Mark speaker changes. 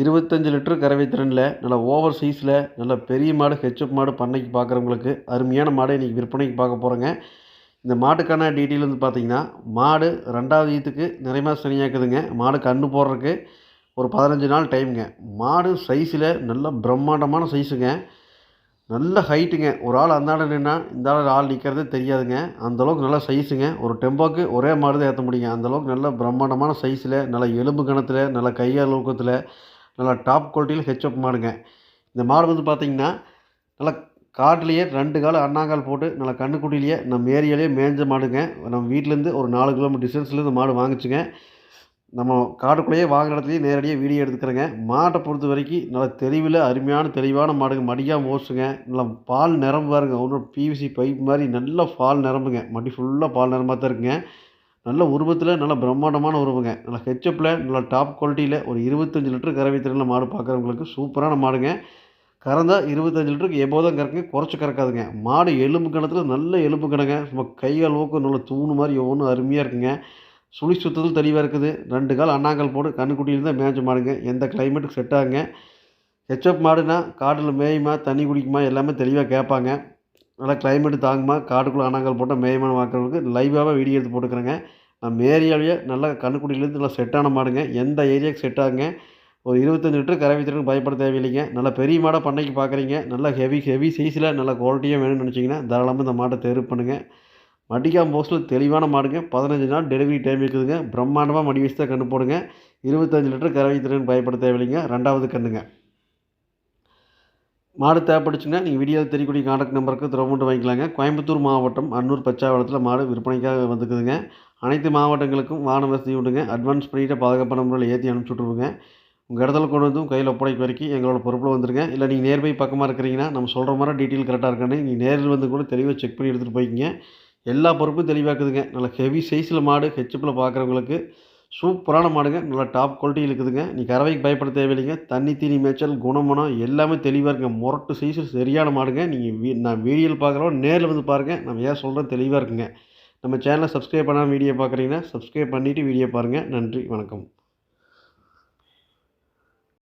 Speaker 1: இருபத்தஞ்சி லிட்டரு கறவை திறனில் நல்ல ஓவர் சைஸில் நல்ல பெரிய மாடு ஹெச்எப் மாடு பண்ணைக்கு பார்க்குறவங்களுக்கு அருமையான மாடை இன்றைக்கி விற்பனைக்கு பார்க்க போகிறோங்க இந்த மாட்டுக்கான டீட்டெயில் வந்து பார்த்திங்கன்னா மாடு ரெண்டாவது ஈத்துக்கு நிறைய மாதம் சனியாக்குதுங்க. மாடு கன்று போடுறதுக்கு ஒரு பதினஞ்சு நாள் டைமுங்க. மாடு சைஸில் நல்ல பிரம்மாண்டமான சைஸுங்க. நல்ல ஹைட்டுங்க. ஒரு ஆள் அந்தாண்ட நின்னா இந்த ஆள் ஆள் நிற்கிறதே தெரியாதுங்க. அந்தளவுக்கு நல்ல சைஸுங்க. ஒரு டெம்போக்கு ஒரே மாடு தான் ஏற்ற முடியுங்க அந்தளவுக்கு நல்ல பிரம்மாண்டமான சைஸில் நல்ல எலும்பு கணத்தில் நல்ல கையால் ஊக்கத்தில் நல்லா டாப் குவாலிட்டியில் ஹெச்அப் மாடுங்க. இந்த மாடு வந்து பார்த்திங்கன்னா நல்லா காட்டிலேயே ரெண்டு கால் அண்ணாங்கால் போட்டு நல்லா கண்ணுக்குட்டிலேயே நம்ம ஏரியாலேயே மேய்ஞ்ச மாடுங்க. நம்ம வீட்டிலேருந்து ஒரு நாலு கிலோமீட்டர் டிஸ்டன்ஸில் இந்த மாடு வாங்கிச்சுங்க. நம்ம காட்டுக்குள்ளேயே வாங்குற இடத்துலையே நேரடியாக வீடியோ எடுத்துக்கிறேங்க. மாட்டை பொறுத்த வரைக்கும் நல்லா தெளிவில் அருமையான தெளிவான மாடுங்க. மடியாக மோசுங்க நல்லா பால் நிரம்பு பாருங்க ஒன்றும் பிவிசி பைப் மாதிரி நல்லா பால் நிரம்புங்க. மடி ஃபுல்லாக பால் நிரம்பாக தான் இருக்குங்க. நல்ல உருவத்தில் நல்ல பிரம்மாண்டமான உருவங்க. நல்லா ஹெச்எப்பில் நல்ல டாப் குவாலிட்டியில் ஒரு இருபத்தஞ்சி லிட்டர் கறவை திறனில் மாடு பார்க்குறவங்களுக்கு சூப்பரான மாடுங்க. கறந்தால் இருபத்தஞ்சி லிட்டருக்கு எப்போதும் கறக்குங்க குறைச்சி கறக்காதுங்க. மாடு எலும்பு கணத்தில் நல்ல எலும்பு கணங்க. சும்மா கைகால் ஊக்கம் நல்ல தூணு மாதிரி ஒவ்வொன்றும் அருமையாக இருக்குங்க. சுழி சுத்தத்தில் தெளிவாக இருக்குது. ரெண்டு கால் அண்ணாங்கல் போட்டு கண்ணுக்குட்டியில் தான் மேய்ச்ச மாடுங்க. எந்த கிளைமேட்டுக்கு செட் ஆகுங்க. ஹெச்எப் மாடுனா காட்டில் மேயுமா தண்ணி குடிக்குமா எல்லாமே தெளிவாக கேட்பாங்க. நல்லா கிளைமேட்டு தாங்குமா? காட்டுக்குள்ளே அண்ணாங்கல் போட்டால் மேயமான பார்க்குறவங்களுக்கு லைவாகவே வீடியோ எடுத்து போட்டுக்கிறேங்க. நம்ம ஏரியாவிலேயே நல்லா கண்ணுக்குடியிலேருந்து நல்லா செட்டான மாடுங்க. எந்த ஏரியாவுக்கு செட் ஆகுங்க? ஒரு இருபத்தஞ்சி லிட்டர் கரை வித்துறதுக்கு பயப்பட தேவையில்லைங்க. நல்லா பெரிய மாடாக பண்ணைக்கு பார்க்குறீங்க நல்லா ஹெவி ஹெவி சைஸில் நல்லா குவாலிட்டியாக வேணும்னு நினச்சிங்கன்னா தாராளமாக இந்த மாட்டை தேர்வு பண்ணுங்கள் மடிக்காம் போஸ்ட்டில் தெளிவான மாடுங்க. பதினஞ்சு நாள் டெலிவரி டைம் இருக்குதுங்க. பிரம்மாண்டமாக மடி வச்சு தான் கன்று போடுங்க. இருபத்தஞ்சி லிட்டர் கறவை திறன் பயப்பட தேவையில்லைங்க. ரெண்டாவது கண்ணுங்க. மாடு தேவைப்படுச்சுன்னா நீங்கள் வீடியோவில் தெரியக்கூடிய கான்டாக்ட் நம்பருக்கு தொடர்பு வாங்கிக்கலாங்க. கோயம்புத்தூர் மாவட்டம் அன்னூர் பச்சாவளத்தில் மாடு விற்பனைக்காக வந்துக்குதுங்க அனைத்து மாவட்டங்களுக்கும் வாகன வசதி உண்டுங்க. அட்வான்ஸ் பண்ணிவிட்டு பாதுகாப்பான முறையில் ஏற்றி அனுப்பிச்சுட்ருவோங்க உங்கள் இடத்துல கொண்டு வந்து கையில் ஒப்படைக்கு வரைக்கும் எங்களோட பொறுப்பில் வந்துருங்க. இல்லை நீங்கள் நேர்பை பக்கமாக இருக்கிறீங்கன்னா நம்ம சொல்கிற மாதிரி டீட்டெயில் கரெக்டாக இருக்கானே நீங்கள் நேரில் வந்து கூட தெளிவாக செக் பண்ணி எடுத்துகிட்டு போய்க்கிங்க. எல்லா பொறுப்பும் தெளிவாக்குதுங்க நல்லா ஹெவி சைஸில் மாடு ஹெச்எப்பில் பார்க்குறவங்களுக்கு சூப்பரான மாடுங்க. நல்லா டாப் குவாலிட்டி இருக்குதுங்க. நீ கறவைக்கு பயப்பட தேவையில்லைங்க. தண்ணி தீனி மேய்ச்சல் குணமனம் எல்லாமே தெளிவாக இருக்குங்க. முரட்டு சைஸு சரியான மாடுங்க. நீங்கள் வீ நான் வீடியோவில் பார்க்குறோம் நேரில் வந்து பாருங்கள் நம்ம ஏன் சொல்கிறோம் தெளிவாக இருக்குங்க. நம்ம சேனலை சப்ஸ்கிரைப் பண்ணாமல் வீடியோ பார்க்குறீங்கன்னா சப்ஸ்கிரைப் பண்ணிவிட்டு வீடியோ பாருங்கள் நன்றி வணக்கம்.